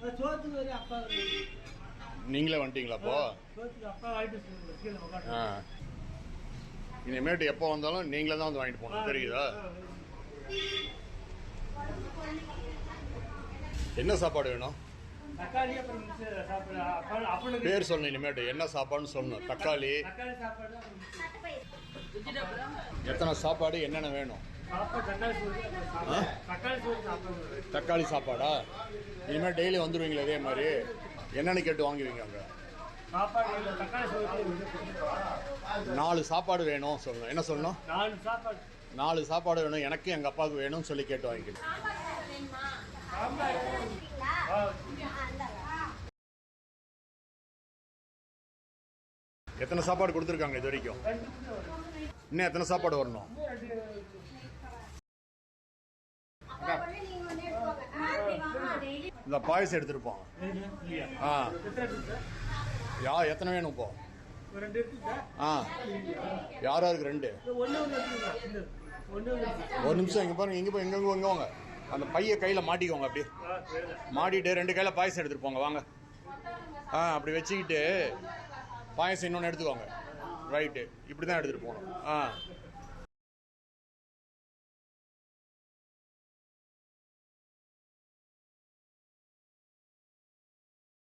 சோத்துக்கு வரையும் அப்பா நீங்களே வந்துட்டீங்களா அப்போ சோத்துக்கு அப்பா வாங்கிட்டு சொல்லுங்க கீழே உட்காந்து ஆ. இனிமேட்டு எப்போ வந்தாலும் நீங்களே தான் வந்து வாங்கிட்டு போகணும் தெரியுதா? என்ன சாப்பாடு வேணும்? பேர் சொல்லணும் இனிமேட்டு என்ன சாப்பாடுன்னு சொல்லணும் தக்காளி. தக்காளி சாப்பாடு தான் எத்தனை சாப்பாடு என்னென்ன வேணும்? தக்காளி சாப்பாடா? இனிமேல் டெய்லி வந்துடுவீங்களே இதே மாதிரி. என்னென்னு கேட்டு வாங்குவீங்க அங்கே? நாலு சாப்பாடு வேணும் சொல்லணும். என்ன சொல்லணும்? நாலு சாப்பாடு வேணும். எனக்கு எங்கள் அப்பாவுக்கு வேணும்னு சொல்லி கேட்டு வாங்கிக்கணும். எத்தனை சாப்பாடு கொடுத்துருக்காங்க இது வரைக்கும்? இன்னும் எத்தனை சாப்பாடு வரணும் இன்னும் ரெண்டு இந்த பாயசம் எடுத்துருப்போம். ஆ. யா எத்தனை வேணும் இப்போ இருக்கு ஆ. யார் யாருக்கு ரெண்டு? ஒரு நிமிஷம் இங்கே பாருங்க இங்கே போய் எங்கே இங்கே வாங்க. அந்த பைய கையில் மாட்டிக்கோங்க அப்படியே. மாட்டிட்டு ரெண்டு கையில் பாயசம் எடுத்துட்டு போங்க வாங்க. ஆ அப்படி வச்சுக்கிட்டு பாயசம் இன்னொன்று எடுத்துக்கோங்க. ரைட்டு இப்படி தான் எடுத்துகிட்டு போகணும். ஆ.